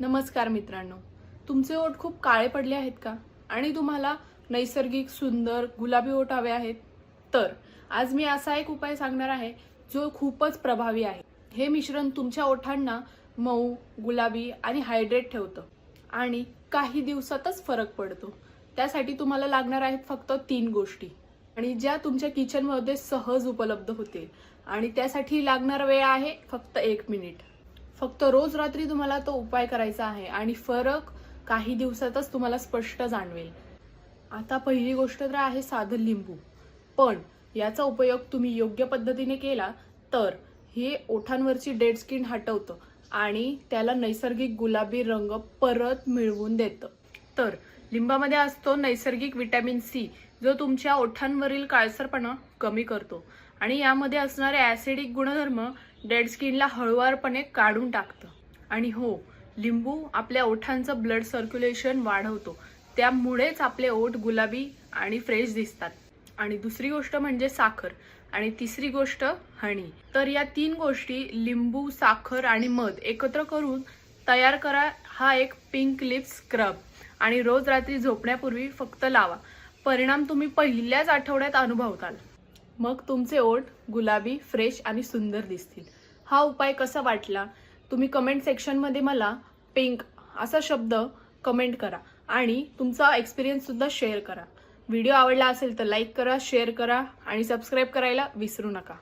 नमस्कार मित्रांनो. तुमचे ओठ खूप काळे पडले आहेत का? आणि तुम्हाला नैसर्गिक सुंदर गुलाबी ओठ हवे आहेत? तर आज मी असा एक उपाय सांगणार आहे जो खूपच प्रभावी आहे. हे मिश्रण तुमच्या ओठांना मऊ गुलाबी आणि हायड्रेट ठेवतं. आणि काही दिवसातच फरक पडतो. त्यासाठी तुम्हाला लागणार आहेत फक्त तीन गोष्टी. आणि ज्या तुमच्या किचनमध्ये सहज उपलब्ध होतील. आणि त्यासाठी लागणारा वेळ आहे फक्त एक मिनिट फक्त रोज रात्री तुम्हाला तो उपाय करायचा आहे आणि फरक काही दिवसातच तुम्हाला स्पष्ट जाणवेल. आता पहिली गोष्ट तर आहे साधं लिंबू. पण याचा उपयोग तुम्ही योग्य पद्धतीने केला तर हे ओठांवरची डेड स्किन हटवतं आणि त्याला नैसर्गिक गुलाबी रंग परत मिळवून देतं. तर लिंबामध्ये असतो नैसर्गिक विटॅमिन सी जो तुमच्या ओठांवरील काळसरपणा कमी करतो. आणि यामध्ये असणारे ॲसिडिक गुणधर्म डेड स्किनला हळुवारपणे काढून टाकतं. आणि हो लिंबू आपल्या ओठांचं ब्लड सर्क्युलेशन वाढवतो. त्यामुळेच आपले ओठ गुलाबी आणि फ्रेश दिसतात. आणि दुसरी गोष्ट म्हणजे साखर आणि तिसरी गोष्ट हणी तर या तीन गोष्टी लिंबू साखर आणि मध एकत्र करून तयार करा हा एक पिंक लिप स्क्रब. आणि रोज रात्री झोपण्यापूर्वी फक्त लावा. परिणाम तुम्ही पहिल्याच आठवड्यात अनुभवताल. मग तुमचे ओठ गुलाबी फ्रेश आणि सुंदर दिसतील. हा उपाय कसा वाटला? तुम्ही कमेंट सेक्शनमध्ये मला पिंक असा शब्द कमेंट करा आणि तुमचा एक्सपिरियन्ससुद्धा शेअर करा. व्हिडिओ आवडला असेल तर लाईक करा शेअर करा आणि सबस्क्राईब करायला विसरू नका.